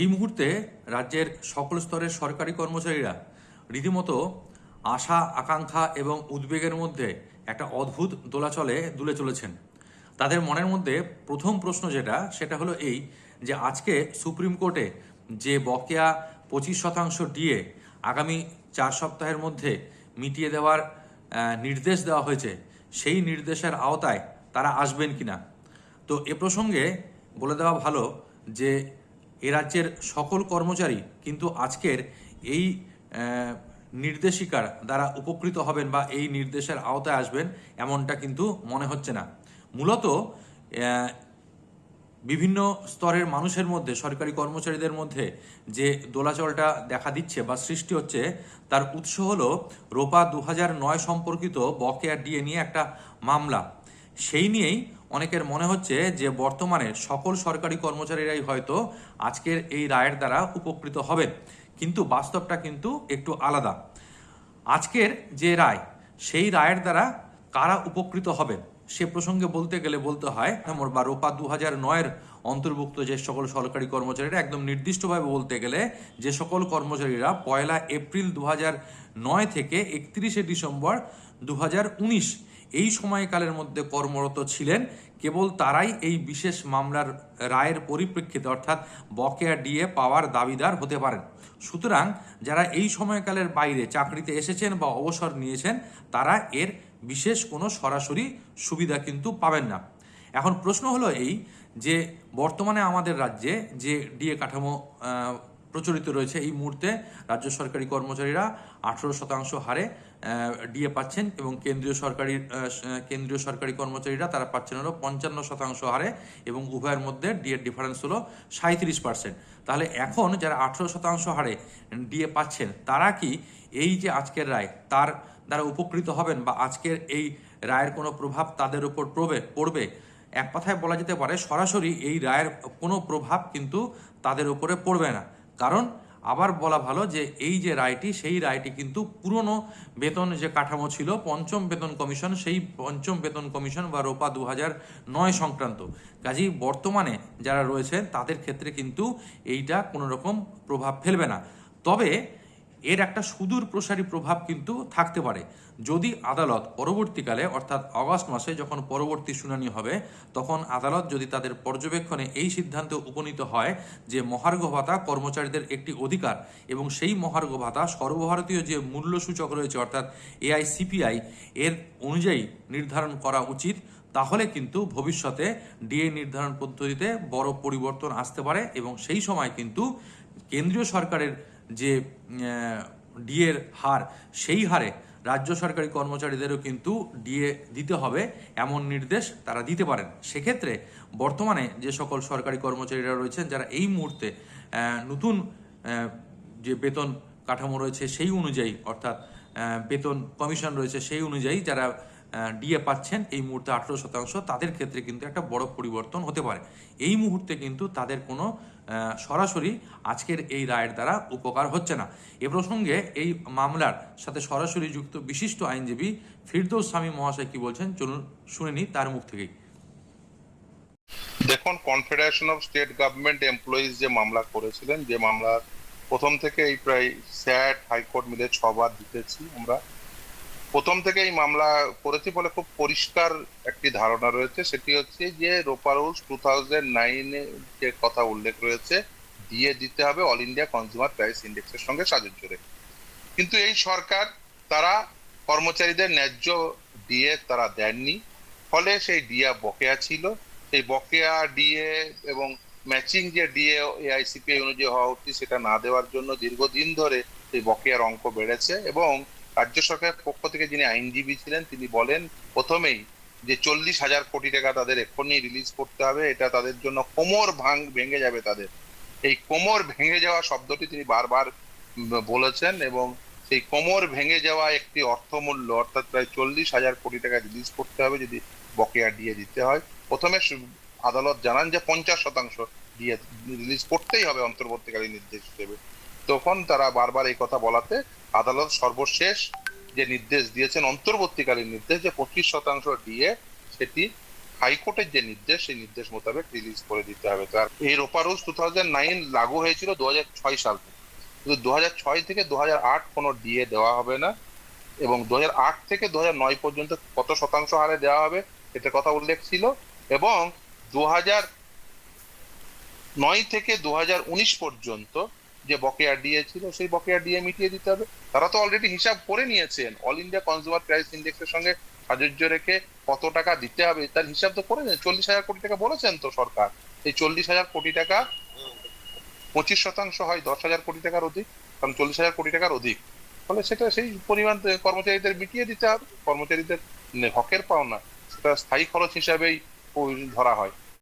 এই মুহূর্তে রাজ্যের সকল স্তরের সরকারি কর্মচারীরা রীতিমতো আশা, আকাঙ্ক্ষা এবং উদ্বেগের মধ্যে একটা অদ্ভুত দোলাচলে দুলে চলেছেন। তাদের মনের মধ্যে প্রথম প্রশ্ন যেটা, সেটা হলো এই যে আজকে সুপ্রিম কোর্টে যে বকেয়া পঁচিশ শতাংশ ডিএ আগামী চার সপ্তাহের মধ্যে মিটিয়ে দেওয়ার নির্দেশ দেওয়া হয়েছে, সেই নির্দেশের আওতায় তারা আসবেন কিনা? তো এ প্রসঙ্গে বলে দেওয়া ভালো যে এ রাজ্যের সকল কর্মচারী কিন্তু আজকের এই নির্দেশিকার দ্বারা উপকৃত হবেন বা এই নির্দেশের আওতায় আসবেন এমনটা কিন্তু মনে হচ্ছে না। মূলত বিভিন্ন স্তরের মানুষের মধ্যে, সরকারি কর্মচারীদের মধ্যে যে দোলাচলটা দেখা দিচ্ছে বা সৃষ্টি হচ্ছে, তার উৎস হলো রোপা দু সম্পর্কিত বকেয়া ডিএ নিয়ে একটা মামলা। সেই নিয়েই অনেকের মনে হচ্ছে যে বর্তমানে সকল সরকারি কর্মচারীরাই হয়তো আজকের এই রায়ের দ্বারা উপকৃত হবেন। কিন্তু বাস্তবটা কিন্তু একটু আলাদা। আজকের যে রায়, সেই রায়ের দ্বারা কারা উপকৃত হবেন, সে প্রসঙ্গে বলতে গেলে বলতে হয়, নম্বর বা রোপা দু হাজার নয়ের অন্তর্ভুক্ত যে সকল সরকারি কর্মচারীরা, একদম নির্দিষ্টভাবে বলতে গেলে যে সকল কর্মচারীরা পয়লা এপ্রিল দু নয় থেকে একত্রিশে ডিসেম্বর দু উনিশ এই সময়কালের মধ্যে কর্মরত ছিলেন। কেবল তারাই এই বিশেষ মামলার রায়ের পরিপ্রেক্ষিতে, অর্থাৎ বকেয়া ডিএ পাওয়ার দাবিদার হতে পারেন। সুতরাং যারা এই সময়কালের বাইরে চাকরিতে এসেছেন বা অবসর নিয়েছেন, তারা এর বিশেষ কোনো সরাসরি সুবিধা কিন্তু পাবেন না। এখন প্রশ্ন হলো এই যে, বর্তমানে আমাদের রাজ্যে যে ডিএ কাঠামো প্রচলিত রয়েছে এই মুহূর্তে। রাজ্য সরকারি কর্মচারীরা আঠেরো শতাংশ হারে ডিএ পাচ্ছেন এবং কেন্দ্রীয় সরকারি কেন্দ্রীয় সরকারি কর্মচারীরা তারা পাচ্ছেন হলো পঞ্চান্ন শতাংশ হারে এবং উভয়ের মধ্যে ডিএর ডিফারেন্স হলো সাঁত্রিশ পার্সেন্ট। তাহলে এখন যারা আঠেরো শতাংশ হারে ডিএ পাচ্ছেন, তারা কি এই যে আজকের রায়, তার দ্বারা উপকৃত হবেন বা আজকের এই রায়ের কোনো প্রভাব তাদের উপর পড়বে পড়বে? এক কথায় বলা যেতে পারে, সরাসরি এই রায়ের কোনো প্রভাব কিন্তু তাদের উপরে পড়বে না। কারণ আবার বলা ভালো যে এই যে রায়টি, সেই রায়টি কিন্তু পুরনো বেতন যে কাঠামো ছিল, পঞ্চম বেতন কমিশন, সেই পঞ্চম বেতন কমিশন বা রোপা দু নয় সংক্রান্ত। কাজেই বর্তমানে যারা রয়েছেন, তাদের ক্ষেত্রে কিন্তু এইটা কোনো রকম প্রভাব ফেলবে না। তবে এর একটা সুদূর প্রসারী প্রভাব কিন্তু থাকতে পারে। যদি আদালত পরবর্তীকালে, অর্থাৎ অগস্ট মাসে যখন পরবর্তী শুনানি হবে, তখন আদালত যদি তাদের পর্যবেক্ষণে এই সিদ্ধান্তে উপনীত হয় যে মহার্ঘ ভাতা কর্মচারীদের একটি অধিকার এবং সেই মহার্ঘ ভাতা সর্বভারতীয় যে মূল্যসূচক রয়েছে, অর্থাৎ এআইসিপিআই, এর অনুযায়ী নির্ধারণ করা উচিত, তাহলে কিন্তু ভবিষ্যতে ডিএ নির্ধারণ পদ্ধতিতে বড় পরিবর্তন আসতে পারে এবং সেই সময় কিন্তু কেন্দ্রীয় সরকারের যে ডিএর হার, সেই হারে রাজ্য সরকারি কর্মচারীদেরও কিন্তু ডিএ দিতে হবে এমন নির্দেশ তারা দিতে পারেন। সেক্ষেত্রে বর্তমানে যে সকল সরকারি কর্মচারীরা রয়েছেন, যারা এই মুহূর্তে নতুন যে বেতন কাঠামো রয়েছে সেই অনুযায়ী, অর্থাৎ বেতন কমিশন রয়েছে সেই অনুযায়ী যারা ডিএ পাচ্ছেন এই মুহূর্তে আঠেরো শতাংশ। তাদের ক্ষেত্রে কিন্তু একটা বড় পরিবর্তন হতে পারে। এই মুহূর্তে কিন্তু তাদের কোনো সরাসরি আজকের এই রায়ের দ্বারা উপকার হচ্ছে না। এ প্রসঙ্গে এই মামলার সাথে সরাসরি যুক্ত বিশিষ্ট আইনজীবী ফিরদৌস স্বামী মহাশয় কি বলছেন? চলুন শুনে নিই তার মুখ থেকেই। দেখুন confederation of state government employees যে মামলা করেছিলেন, যে মামলা প্রথম থেকে এই প্রায় স্যাট হাইকোর্ট মিলে ছবার জিতেছি আমরা। প্রথম থেকে এই মামলা করেছি বলে খুব পরিষ্কার একটি ধারণা রয়েছে, সেটি হচ্ছে যে রোপা রুলস টু থাউজেন্ড নাইনে যে কথা উল্লেখ রয়েছে, দিয়ে দিতে হবে অল ইন্ডিয়া কনজিউমার প্রাইস ইন্ডেক্সের সঙ্গে সাজুজ্য রেখে কিন্তু এই সরকার তারা কর্মচারীদের ন্যায্য ডিএ তারা দেননি, ফলে সেই ডিয়া বকেয়া ছিল। সেই বকেয়া ডিএ এবং ম্যাচিং যে ডিএ এআইসিপিআই অনুযায়ী হওয়া উচিত সেটা না দেওয়ার জন্য দীর্ঘদিন ধরে সেই বকেয়ার অঙ্ক বেড়েছে এবং রাজ্য সরকারের পক্ষ থেকে যিনি আইনজীবী ছিলেন, তিনি বলেন, প্রথমেই যে চল্লিশ হাজার কোটি টাকা তাদের এক্ষুনি রিলিজ করতে হবে, এটা তাদের জন্য কোমর ভাঙ, ভেঙে যাবে তাদের। এই কোমর ভেঙে যাওয়া শব্দটি তিনি বারবার বলেছেন এবং সেই কোমর ভেঙে যাওয়া একটি অর্থমূল্য, অর্থাৎ প্রায় চল্লিশ হাজার কোটি টাকা রিলিজ করতে হবে যদি বকেয়া দিয়ে দিতে হয়। প্রথমে আদালত জানান যে পঞ্চাশ শতাংশ দিয়ে রিলিজ করতেই হবে অন্তর্বর্তীকালীন নির্দেশ হিসেবে। তখন তারা বারবার এই কথা বলাতে আদালত সর্বশেষ যে নির্দেশ দিয়েছেন, অন্তর্বর্তীকালীন নির্দেশ, যে পঁচিশ শতাংশ দিয়ে সেটি হাইকোর্টের যে নির্দেশ, সেই নির্দেশ মোতাবেক রিলিজ করে দিতে হবে। তার এই রোপা রুলস টু নাইন লাগু হয়েছিল দু ছয় সাল থেকে। কিন্তু দু ছয় থেকে দু হাজার আট কোনো ডিএ দেওয়া হবে না এবং দু আট থেকে দু নয় পর্যন্ত কত শতাংশ হারে দেওয়া হবে এটার কথা উল্লেখ ছিল এবং দু নয় থেকে দু পর্যন্ত যে বকেয়া ডিএ ছিল, সেই বকেয়া ডিএ মিটিয়ে দিতে হবে। তারা তো অলরেডি হিসাব করে নিয়েছেন। অল ইন্ডিয়া কনজিউমার প্রাইস ইন্ডেক্সের সঙ্গে সাজুজ্য রেখে কত টাকা দিতে হবে, তার হিসাব তো করে নেন চল্লিশ হাজার কোটি টাকা বলেছেন তো সরকার। এই চল্লিশ হাজার কোটি টাকা পঁচিশ শতাংশ হয়, দশ হাজার কোটি টাকার অধিক, কারণ চল্লিশ হাজার কোটি টাকার অধিক। ফলে সেটা সেই পরিমাণ কর্মচারীদের মিটিয়ে দিতে হবে। কর্মচারীদের হকের পাওনা, সেটা স্থায়ী খরচ হিসাবেই ধরা হয়।